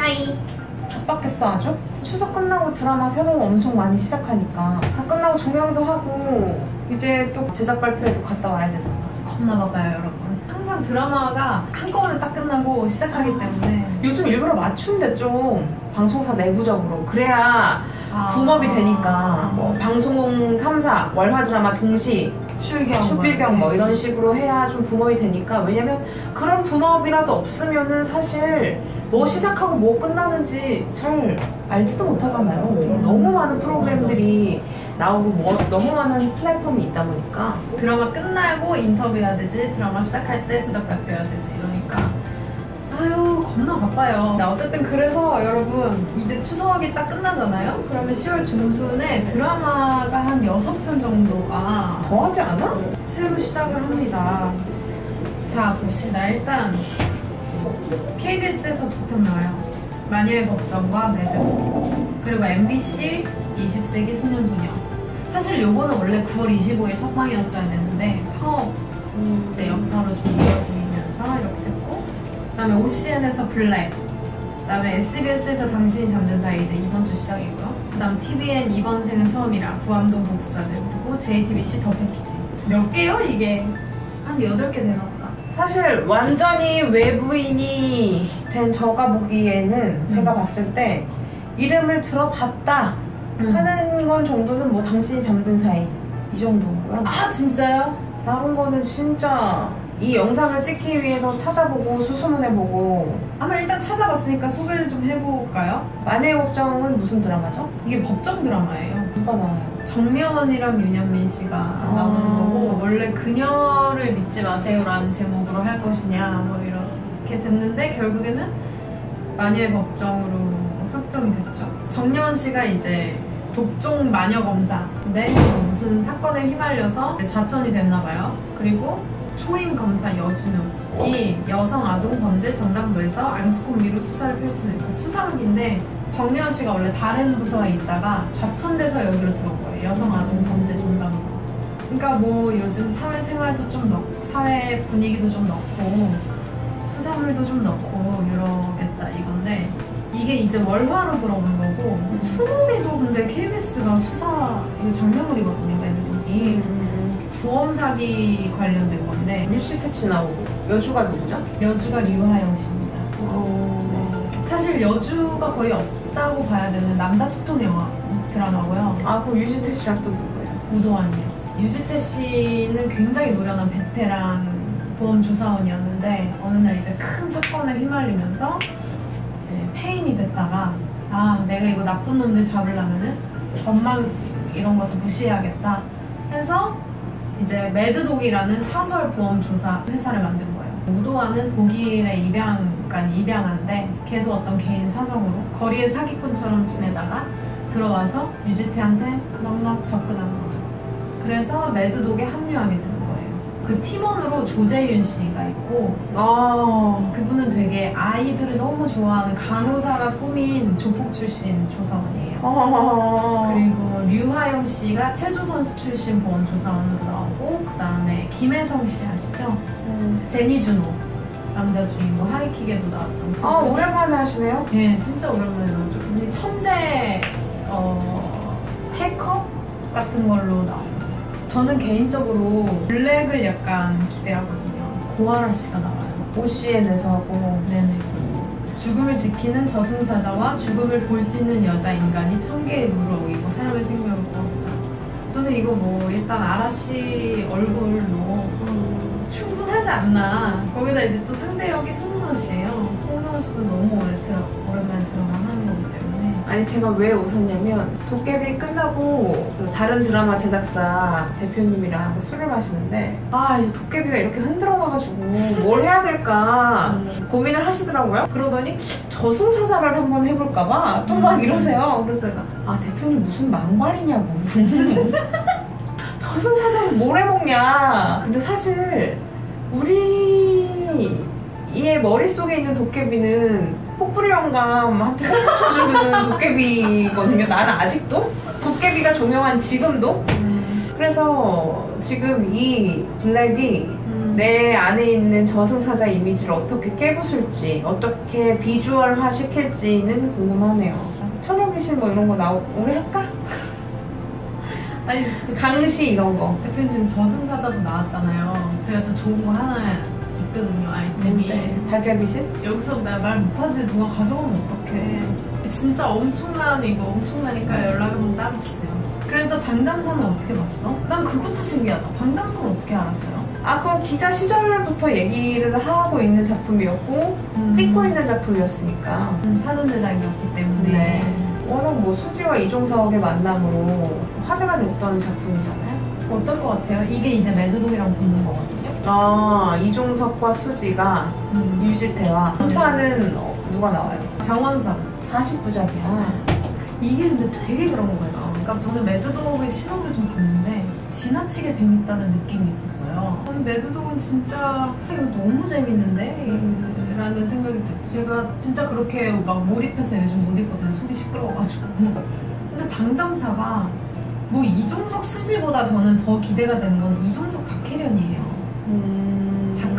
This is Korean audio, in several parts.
하이. 바빴겠어 아주? 추석 끝나고 드라마 새로 엄청 많이 시작하니까. 다 끝나고 종영도 하고 이제 또 제작 발표에도 갔다 와야 되잖아. 겁나 바빠요 여러분. 항상 드라마가 한꺼번에 딱 끝나고 시작하기 때문에. 요즘 일부러 맞춘대 좀. 방송사 내부적으로. 그래야 아. 붐업이 되니까. 뭐 방송 3사 월화 드라마 동시 출경 수필경 뭐 이런 식으로 해야 좀 붐업이 되니까 왜냐면 그런 붐업이라도 없으면은 사실 뭐 시작하고 뭐 끝나는지 잘 알지도 못하잖아요. 너무 많은 프로그램들이 나오고 뭐 너무 많은 플랫폼이 있다 보니까. 드라마 끝나고 인터뷰해야 되지 드라마 시작할 때 제작 발표해야 되지 아유 겁나 바빠요. 나 어쨌든 그래서 여러분 이제 추석이 딱 끝나잖아요? 그러면 10월 중순에 드라마가 한 6편 정도가 더 하지 않아? 새로 시작을 합니다. 자 봅시다. 일단 KBS에서 두 편 나와요. 마녀의 법정과 매드 그리고 MBC 20세기 소년소녀. 사실 요거는 원래 9월 25일 첫 방이었어야 됐는데 파업 이제 여파로 좀 됐고 그다음에 OCN에서 블랙 그다음에 SBS에서 당신이 잠든 사이 이제 이번 주 시작이고요 그다음 TVN 이번 생은 처음이라 구암동 복수자들 그리고 JTBC 더 패키지 몇 개요 이게 한 8개 되나 보다 사실 완전히 외부인이 된 저가 보기에는 제가 봤을 때 이름을 들어봤다 음. 하는 건 정도는 뭐 당신이 잠든 사이 이 정도고요. 아 진짜요? 다른 거는 진짜 이 영상을 찍기 위해서 찾아보고 수소문해보고 한번 일단 찾아봤으니까 소개를 좀 해볼까요? 마녀의 법정은 무슨 드라마죠? 이게 법정 드라마예요 누가 나와요? 정명원이랑 윤현민 씨가 나오는 거고 원래 그녀를 믿지 마세요라는 제목으로 할 것이냐 뭐 이렇게 됐는데 결국에는 마녀의 법정으로 확정이 됐죠. 정명원 씨가 이제 독종 마녀 검사인데 무슨 사건에 휘말려서 좌천이 됐나 봐요. 그리고 초임 검사 여진욱이 여성 아동 범죄 전담부에서 앙스코미로 수사를 펼치는 그 수사극인데 정미연 씨가 원래 다른 부서에 있다가 좌천돼서 여기로 들어온 거예요. 여성 아동 범죄 전담부. 그러니까 뭐 요즘 사회 생활도 좀 넣고 사회 분위기도 좀 넣고 수사물도 좀 넣고 이러겠다 이건데 이게 이제 월화로 들어온 거고 수목에도 근데 KBS가 수사 이거 장면물이거든요 매듭이 보험 사기 관련된 건데 유시태치 나오고 여주가 누구죠? 여주가 류하영 씨입니다. 어... 사실 여주가 거의 없다고 봐야 되는 남자 투톤 영화 드라마고요. 아 그럼 유시태치랑 또 누구예요? 우도환이요. 유지태 씨는 굉장히 노련한 베테랑 보험 조사원이었는데 어느 날 이제 큰 사건에 휘말리면서 이제 폐인이 됐다가 아 내가 이거 나쁜 놈들 잡으려면은 법망 이런 것도 무시해야겠다 해서 이제 매드독이라는 사설 보험 조사 회사를 만든 거예요. 우도환은 독일의 입양간 입양한데 걔도 어떤 개인 사정으로 거리의 사기꾼처럼 지내다가 들어와서 유지태한테 넉넉 접근하는 거죠. 그래서 매드독에 합류하게 거예요. 그 팀원으로 조재윤 씨가 있고 아 그분은 되게 아이들을 너무 좋아하는 간호사가 꾸민 조폭 출신 조사원이에요. 아... 그리고 류하영 씨가 체조 선수 출신 보험 조사원으로 나오고 그 다음에 김혜성 씨 아시죠? 음. 제니 준호 남자 주인공 하이킥에도 나왔던 아 그분. 오랜만에 하시네요. 예, 진짜 오랜만에 나오죠. 근데 천재 어, 해커 같은 걸로 나옵니다. 저는 개인적으로 블랙을 약간 기대하거든요. 고아라 씨가 나와요. OCN에서 하고 네네. 죽음을 지키는 저승사자와 죽음을 볼 수 있는 여자 인간이 천 개의 룰을 어기고 사람의 생명을 구하고자. 저는 이거 뭐 일단 아라 씨 얼굴로 충분하지 않나. 거기다 이제 또 상대 역이 송승헌 씨예요. 송승헌 씨도 너무 오래 들어, 오랜만에 드라마 하는 거기 때문에. 아니 제가 왜 웃었냐면 도깨비 끝나고 그 다른 드라마 제작사 대표님이랑 술을 마시는데 아 이제 도깨비가 이렇게 흔들어 놔가지고 뭘 해야 될까 고민을 하시더라고요. 그러더니 저승사자를 한번 해볼까봐 또 막 이러세요. 그래서 내가 아 대표님 무슨 망발이냐고. 저승사자를 뭘 해먹냐. 근데 사실 우리 이의 머릿속에 있는 도깨비는 폭불이 영감한테 훔쳐주는 도깨비거든요. 나는 아직도 도깨비가 종영한 지금도. 그래서 지금 이 블랙이 음. 내 안에 있는 저승사자 이미지를 어떻게 깨부술지, 어떻게 비주얼화 시킬지는 궁금하네요. 처녀 귀신 뭐 이런 거 나오, 우리 할까? 아니 강시 이런 거. 대표님 지금 저승사자도 나왔잖아요. 제가 또 좋은 거 하나 있거든요 아이템이. 네. 달걀 귀신? 여기서 나말 못하지 누가 가져가면 어떡해. 진짜 엄청난 이거 엄청나니까 연락 한번 따로 주세요. 그래서 당장사는 어떻게 봤어? 난 그것도 신기하다. 당장사는 어떻게 알았어요? 아, 그건 기자 시절부터 얘기를 하고 있는 작품이었고, 음. 찍고 있는 작품이었으니까. 음, 사전 제작이었기 때문에. 네. 워낙 뭐 수지와 이종석의 만남으로 화제가 됐던 작품이잖아요. 어떨 것 같아요? 이게 이제 매드독이랑 붙는 거거든요. 아, 이종석과 수지가 음. 유지태와 형사는 어, 누가 나와요? 병원사. 40부작이야. 이게 근데 되게 그런 거예요. 그러니까 저는 매드독의 실험을 좀 봤는데 지나치게 재밌다는 느낌이 있었어요. 아니, 매드독은 진짜 이거 너무 재밌는데? 라는 생각이 들 제가 진짜 그렇게 막 몰입해서 요즘 못 읽거든요. 속이 시끄러워가지고. 근데 당장사가 뭐 이종석 수지보다 저는 더 기대가 되는 건 이종석 박혜련이에요.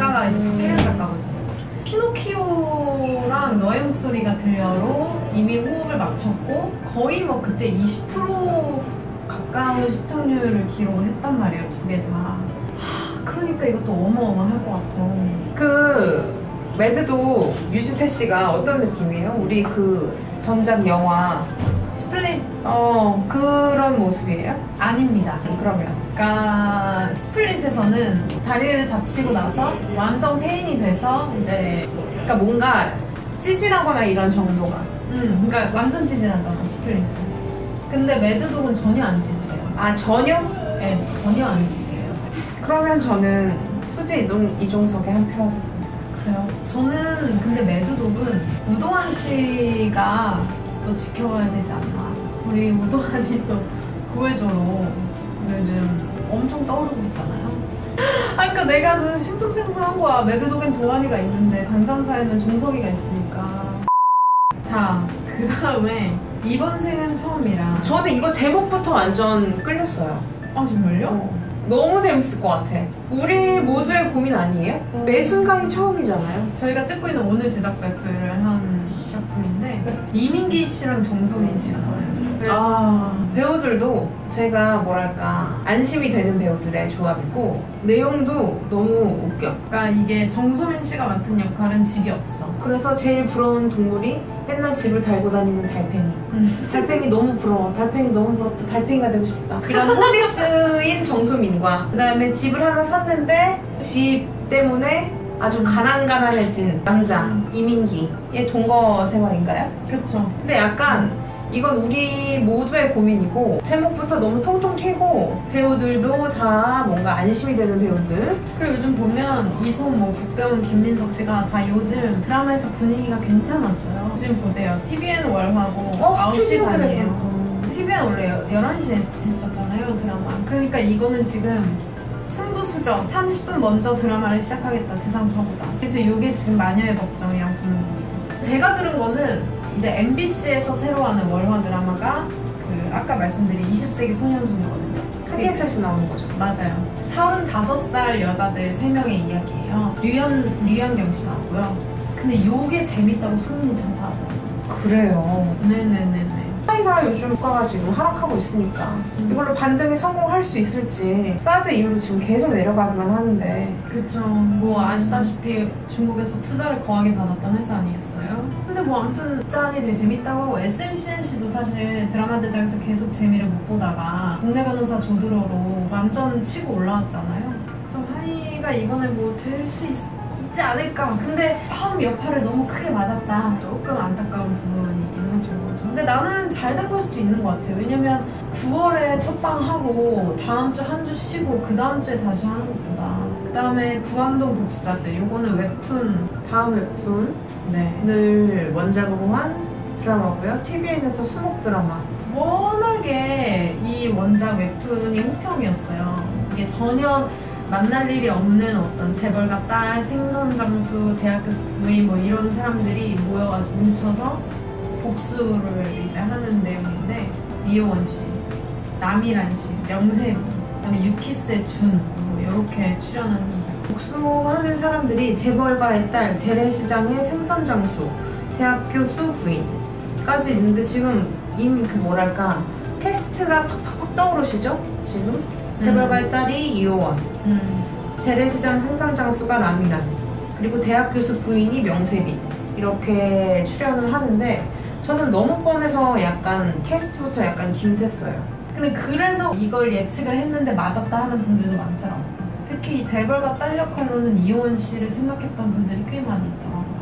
음... 작가가 이제 박혜련 작가거든요. 피노키오랑 너의 목소리가 들려로 이미 호흡을 맞췄고 거의 뭐 그때 20% 가까운 시청률을 기록을 했단 말이에요. 두 개 다. 하, 그러니까 이것도 어마어마할 것 같아. 그 매드도 유지태 씨가 어떤 느낌이에요? 우리 그 전작 영화 스플릿 어 그런 모습이에요? 아닙니다. 그러면 그러니까 스플릿에서는 다리를 다치고 나서 완전 폐인이 돼서 이제 그러니까 뭔가 찌질하거나 이런 정도가 음 그러니까 완전 찌질하잖아 스플릿은. 근데 매드독은 전혀 안 찌질해요. 아 전혀? 네, 전혀 안 찌질해요. 그러면 저는 수지 이종, 이종석에 한 표 하겠습니다. 그래요. 저는 근데 매드독은 우도환 씨가 또 지켜봐야 되지 않나. 우리 우도환이 또 구해줘로 요즘 엄청 떠오르고 있잖아요. 아, 그러니까 내가 좀 심석생성한 거야. 매드독엔 도환이가 있는데 당장사에는 종석이가 있으니까. 자, 그 다음에 이번 생은 처음이라. 저는 이거 제목부터 완전 끌렸어요. 아 정말요? 어. 너무 재밌을 것 같아. 우리 모두의 고민 아니에요? 음. 매 순간이 처음이잖아요. 저희가 찍고 있는 오늘 제작 발표를 한 작품인데 이민기 씨랑 정소민 씨가 나와요. 그래서 아, 배우들도 제가 뭐랄까 안심이 되는 배우들의 조합이고 내용도 너무 웃겨. 그러니까 이게 정소민 씨가 맡은 역할은 집이 없어. 그래서 제일 부러운 동물이 맨날 집을 달고 다니는 달팽이. 음. 달팽이 너무 부러워. 달팽이 너무 부럽다. 달팽이가 되고 싶다. 이런 홈리스인 정소민과 그다음에 집을 하나 샀는데 집 때문에 아주 가난가난해진 남자 이민기의 동거 생활인가요? 그렇죠. 근데 약간 이건 우리 모두의 고민이고 제목부터 너무 통통 튀고 배우들도 다 뭔가 안심이 되는 배우들 그리고 요즘 보면 이솜, 뭐 박병훈, 김민석 씨가 다 요즘 드라마에서 분위기가 괜찮았어요. 지금 보세요. TVN 월화고 어 9시 스튜디오 반이에요. TVN 원래 11시에 했었잖아요, 드라마. 그러니까 이거는 지금 승부수적 30분 먼저 드라마를 시작하겠다, 지상파보다. 그래서 이게 지금 마녀의 법정이랑 부는 겁니다. 제가 들은 거는 이제 MBC에서 새로 하는 월화 드라마가 그 아까 말씀드린 20세기 소년송이거든요. 크리에셋이 나오는 거죠 맞아요. 35살 여자들 3명의 이야기예요. 류현, 류현경 씨 나오고요. 근데 요게 재밌다고 소문이 장사하더라고요. 그래요 네네네네. 차이가 요즘 국가가 지금 하락하고 있으니까 이걸로 반등에 성공할 수 있을지 사드 이후로 지금 계속 내려가기만 하는데 그쵸. 뭐 아시다시피 중국에서 투자를 거하게 받았던 회사 아니겠어요? 근데 뭐 아무튼 짠이 되게 재밌다고 하고 SMCNC도 사실 드라마 제작에서 계속 재미를 못 보다가 동네 변호사 조드로로 완전 치고 올라왔잖아요. 그래서 하이가 이번에 뭐 될 수 있지 않을까. 근데 처음 여파를 너무 크게 맞았다. 조금 안타까운. 근데 나는 잘 된 걸 수도 있는 것 같아요. 왜냐면 9월에 첫 방 하고 다음 주 한 주 쉬고 그 다음 주에 다시 하는 것보다 그 다음에 구암동 복수자들 요거는 웹툰 다음 웹툰을 네 원작으로 한 드라마고요 TVN에서 수목 드라마 워낙에 이 원작 웹툰이 호평이었어요. 이게 전혀 만날 일이 없는 어떤 재벌가 딸, 생선 장수, 대학 교수 부인 뭐 이런 사람들이 모여가지고 뭉쳐서 복수를 이제 하는 내용인데 이효원 씨, 남이란 씨, 명세미, 그다음에 유키스의 준 뭐 이렇게 출연을 합니다. 복수하는 사람들이 재벌가의 딸, 재래시장의 생선 장수, 대학 교 수 부인까지 있는데 지금 이미 그 뭐랄까 캐스트가 팍팍팍 떠오르시죠? 지금 재벌가의 딸이 이호원, 음. 재래시장 생선 장수가 라미란, 그리고 대학 교수 부인이 명세빈 이렇게 출연을 하는데 저는 너무 뻔해서 약간 캐스트부터 약간 김샜어요. 근데 그래서 이걸 예측을 했는데 맞았다 하는 분들도 많더라고요. 특히 이 재벌가 딸 역할로는 이호원 씨를 생각했던 분들이 꽤 많이 있더라고요.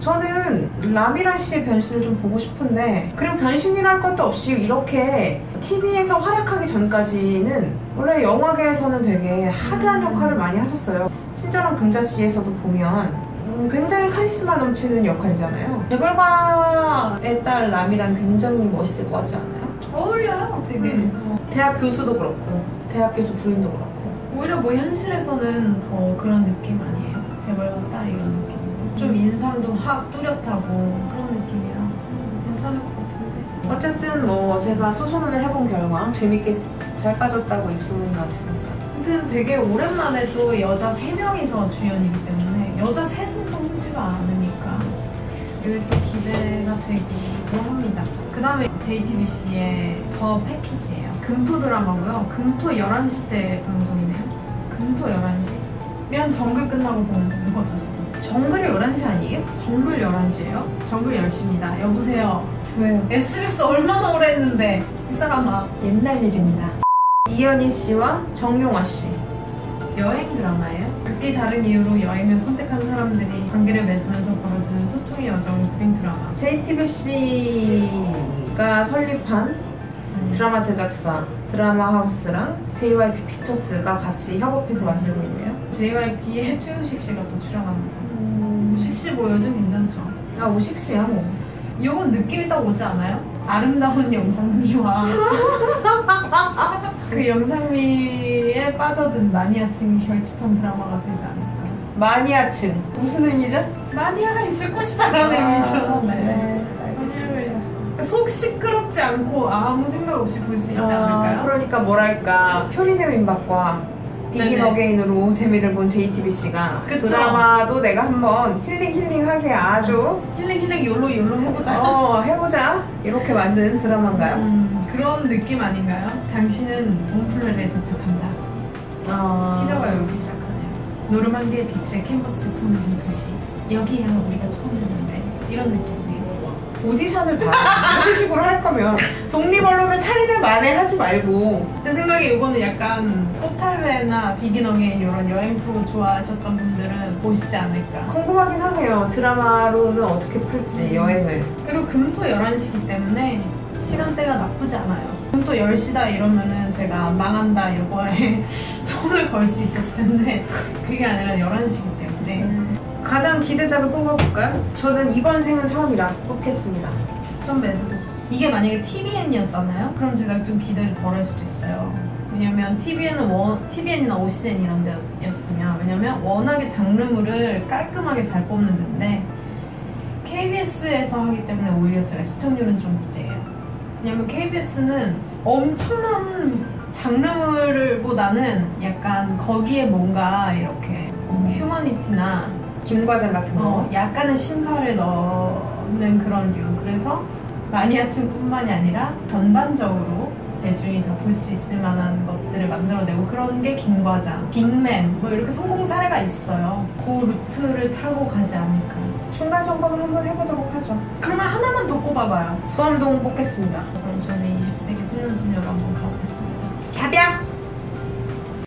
저는 라미란 씨의 변신을 좀 보고 싶은데 그리고 변신이랄 것도 없이 이렇게 TV에서 활약하기 전까지는 원래 영화계에서는 되게 하드한 역할을 많이 하셨어요. 친절한 금자 씨에서도 보면 음, 굉장히 카리스마 넘치는 역할이잖아요. 재벌가의 딸 라미란 굉장히 멋있을 것 같지 않아요? 어울려요, 되게. 음. 대학 교수도 그렇고 대학 교수 부인도 그렇고 오히려 뭐 현실에서는 더 그런 느낌 아니에요? 재벌가 딸 이런 느낌. 좀 인상도 확 뚜렷하고 그런 느낌이라 괜찮을 것 같은데. 어쨌든 뭐 제가 수소문을 해본 결과 재밌게 잘 빠졌다고 입소문이 났습니다. 아무튼 되게 오랜만에 또 여자 3명이서 주연이기 때문에 여자 셋은 또 흔치가 않으니까 이게 또 기대가 되기도 합니다. 그 다음에 JTBC의 더 패키지예요. 금토 드라마고요. 금토 11시 때 방송이네요. 금토 11시? 미안 정글 끝나고 보는 거죠 지금. 정글이 11시 아니에요? 정글 11시예요? 정글 10시입니다. 여보세요. 왜요? SBS 얼마나 오래 했는데 이 사람아 옛날 일입니다. 이현희 씨와 정용화 씨. 여행 드라마예요. 극기 다른 이유로 여행을 선택한 사람들이 관계를 맺으면서 벌어지는 소통의 여정을 그린 드라마. JTBC가 설립한 음. 드라마 제작사 드라마 하우스랑 JYP 피처스가 같이 협업해서 만들고 있네요. JYP의 최우식 씨가 또 출연합니다. 음... 우식 씨뭐 요즘 괜찮죠? 아 우식 씨야 뭐. 이건 느낌이 딱 오지 않아요? 아름다운 영상미와 그 영상미에 빠져든 마니아층이 결집한 드라마가 되지 않을까. 마니아층 무슨 의미죠? 마니아가 있을 것이다라는 의미죠. 네. 네. 속 시끄럽지 않고 아무 생각 없이 볼 수 있지 아, 않을까요? 그러니까 뭐랄까 표리네 민박과 비긴 네네. 어게인으로 재미를 본 JTBC가 그쵸. 드라마도 내가 한번 힐링 힐링하게 아주 힐링 힐링 요로 요로 해보자. 어 해보자 이렇게 만든 드라마인가요? 음, 그런 느낌 아닌가요? 당신은 몽플레르에 도착한다. 어... 티저가 이렇게 시작하네요. 노르망디의 빛을 캔버스 품는 이 도시. 여기야 우리가 처음 했는데 이런 느낌이에요. 오디션을 봐 이런 식으로 할 거면 독립 언론을 차리는 만에 하지 말고. 제 생각에 이거는 약간 꽃탈배나 비기너게인 이런 여행 프로 좋아하셨던 분들은 보시지 않을까. 궁금하긴 하네요. 드라마로는 어떻게 풀지 여행을. 그리고 금토 11시기 때문에 시간대가 나쁘지 않아요. 금토 10시다 이러면은 제가 망한다 이거에 손을 걸 수 있었을 텐데 그게 아니라 11시기 때문에 가장 기대작을 뽑아볼까요? 저는 이번 생은 처음이라 뽑겠습니다 좀 매도. 이게 만약에 TVN이었잖아요? 그럼 제가 좀 기대를 덜 할 수도 있어요. 왜냐면 TVN은 원, TVN이나 OCN 이런 데였으면 왜냐면 워낙에 장르물을 깔끔하게 잘 뽑는 데인데 KBS에서 하기 때문에 오히려 제가 시청률은 좀 기대해요. 왜냐면 KBS는 엄청난 장르물보다는 약간 거기에 뭔가 이렇게 휴머니티나 김과장 같은 거 어, 약간의 신발을 넣는 그런 류. 그래서 마니아층뿐만이 아니라 전반적으로 대중이 다 볼 수 있을 만한 것들을 만들어내고 그런 게 김과장, 빅맨 뭐 이렇게 성공 사례가 있어요. 그 루트를 타고 가지 않을까. 중간 점검을 한번 해보도록 하죠 그러면 하나만 더 꼽아봐요. 수암동 뽑겠습니다 그럼 저는 20세기 소년소녀로 한번 가보겠습니다. 갸뵤